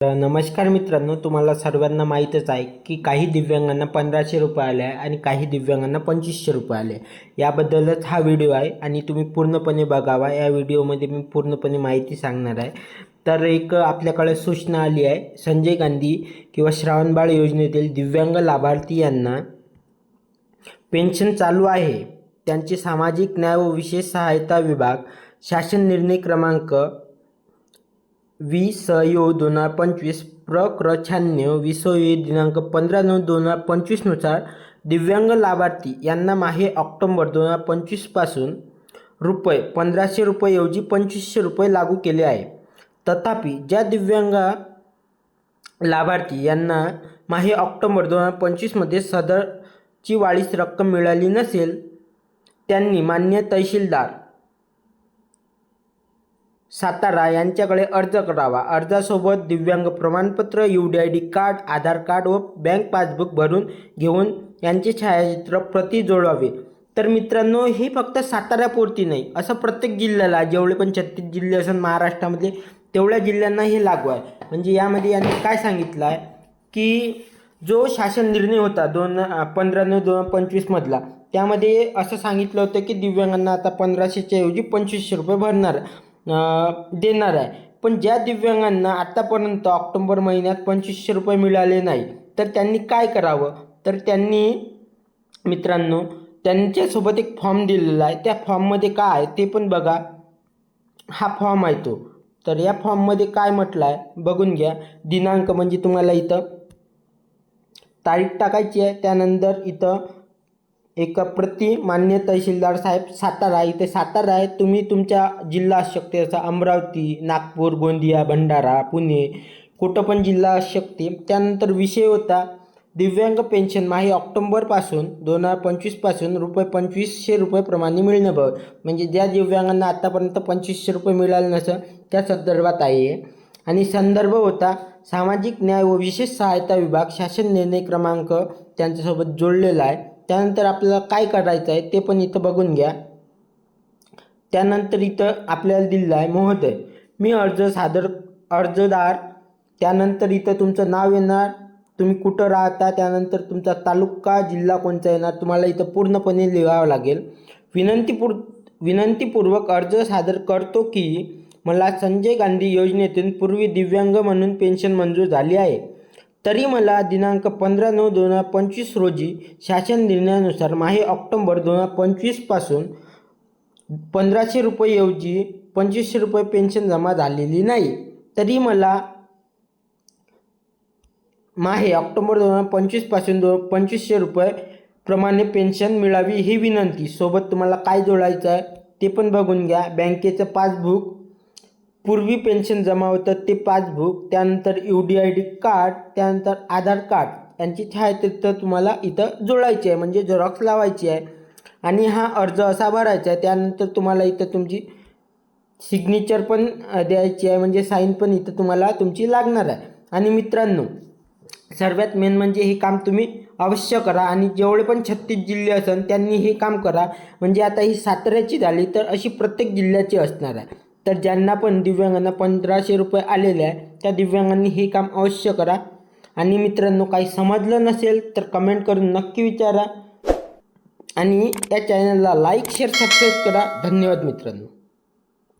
तर नमस्कार मित्रांनो तुम्हाला सर्वांना माहीतच आहे की काही दिव्यांगांना पंधराशे रुपये आले आहे आणि काही दिव्यांगांना पंचवीसशे रुपये आले याबद्दलच हा व्हिडिओ आहे आणि तुम्ही पूर्णपणे बघावा. या व्हिडिओमध्ये मी पूर्णपणे माहिती सांगणार आहे. तर एक आपल्याकडे सूचना आली आहे. संजय गांधी किंवा श्रावणबाळ योजनेतील दिव्यांग लाभार्थी यांना पेन्शन चालू आहे. त्यांचे सामाजिक न्याय व विशेष सहायता विभाग शासन निर्णय क्रमांक वी स यो दोन हजार पंचवीस प्र क्र शहाण्णव विसोये दिनांक पंधरा नऊ दोन हजार पंचवीसनुसार दिव्यांग लाभार्थी यांना माहे ऑक्टोंबर दोन हजार पंचवीसपासून रुपये पंधराशे रुपयेऐवजी पंचवीसशे रुपये लागू केले आहे. तथापि ज्या दिव्यांग लाभार्थी यांना माहे ऑक्टोंबर दोन हजार पंचवीसमध्ये सदरची वाढीस रक्कम मिळाली नसेल त्यांनी मान्य तहसीलदार सातारा यांच्याकडे अर्ज करावा. अर्जासोबत दिव्यांग प्रमाणपत्र U D I D card Aadhaar card व बँक पासबुक भरून घेऊन यांचे छायाचित्र प्रति जोडावे तर मित्रांनो हे फक्त साताऱ्यापुरती नाही असं प्रत्येक जिल्ह्याला जेवढे पण छत्तीस जिल्हे असेल महाराष्ट्रामधले तेवढ्या जिल्ह्यांना हे लागू आहे. म्हणजे यामध्ये यांनी काय सांगितलं आहे की जो शासन निर्णय होता दोन पंधरा नऊ दोन पंचवीसमधला त्यामध्ये असं सांगितलं होतं की दिव्यांगांना आता पंधराशेच्या ऐवजी पंचवीसशे रुपये भरणार. देणार आहे. पण ज्या दिव्यांगांना आत्तापर्यंत ऑक्टोबर महिन्यात पंचवीसशे रुपये मिळाले नाही तर त्यांनी काय करावं? तर त्यांनी मित्रांनो त्यांच्यासोबत एक फॉर्म दिलेला आहे. त्या फॉर्ममध्ये काय आहे ते पण बघा. हा फॉर्म आहे तो. तर या फॉर्ममध्ये काय म्हटलं आहे बघून घ्या. दिनांक म्हणजे तुम्हाला इथं तारीख टाकायची आहे. त्यानंतर इथं एक प्रति मान्य तहसीलदार साहेब सातारा इथे सातारा आहे. तुम्ही तुमच्या जिल्हा असू शकते जसं अमरावती नागपूर गोंदिया भंडारा पुणे कुठं पण जिल्हा असू शकते. त्यानंतर विषय होता दिव्यांग पेन्शन माही ऑक्टोंबरपासून दोन हजार पंचवीसपासून रुपये पंचवीसशे रुपयेप्रमाणे मिळणं बघ. म्हणजे ज्या दिव्यांगांना आत्तापर्यंत पंचवीसशे रुपये मिळाले नसं त्या संदर्भात आहे. आणि संदर्भ होता सामाजिक न्याय व विशेष सहायता विभाग शासन निर्णय क्रमांक त्यांच्यासोबत जोडलेला आहे. त्यानंतर आपल्याला काय करायचं आहे ते पण इथं बघून घ्या. त्यानंतर इथं आपल्याला दिलेलं आहे महोदय मी अर्ज सादर अर्जदार त्यानंतर इथं तुमचं नाव येणार तुम्ही कुठं राहता त्यानंतर तुमचा तालुका जिल्हा कोणता येणार तुम्हाला इथं पूर्णपणे लिहावं लागेल. विनंतीपूर विनंतीपूर्वक अर्ज सादर करतो की मला संजय गांधी योजनेतून पूर्वी दिव्यांग म्हणून पेन्शन मंजूर झाली आहे. तरी मला दिनांक पंधरा नऊ दोन हजार पंचवीस रोजी शासन निर्णयानुसार माहे ऑक्टोंबर दोन हजार पंचवीसपासून पंधराशे रुपयेऐवजी पंचवीसशे रुपये पेन्शन जमा झालेली नाही. तरी मला माहे ऑक्टोबर दोन हजार पंचवीसपासून दो पंचवीसशे रुपये प्रमाणे पेन्शन मिळावी ही विनंती. सोबत तुम्हाला काय जोडायचं आहे ते पण बघून घ्या. बँकेचं पासबुक पूर्वी पेन्शन जमा होतं ते पासबुक त्यानंतर U D I D card त्यानंतर आधार कार्ड यांची छायाचित्र तुम्हाला इथं जोडायची आहे म्हणजे झेरॉक्स लावायची आहे. आणि हा अर्ज असा भरायचा आहे त्यानंतर तुम्हाला इथं तुमची सिग्नेचर पण द्यायची आहे म्हणजे साईन पण इथं तुम्हाला तुमची लागणार आहे. आणि मित्रांनो सर्वात मेन म्हणजे हे काम तुम्ही अवश्य करा आणि जेवढे पण छत्तीस जिल्हे असन त्यांनी हे काम करा. म्हणजे आता ही साताऱ्याची झाली तर अशी प्रत्येक जिल्ह्याची असणार आहे. तर ज्यांना पण दिव्यांगांना पंधराशे रुपये आलेले आहे त्या दिव्यांगांनी हे काम अवश्य करा. आणि मित्रांनो काही समजलं नसेल तर कमेंट करून नक्की विचारा. आणि या चॅनलला लाईक शेअर सबस्क्राईब करा. धन्यवाद मित्रांनो.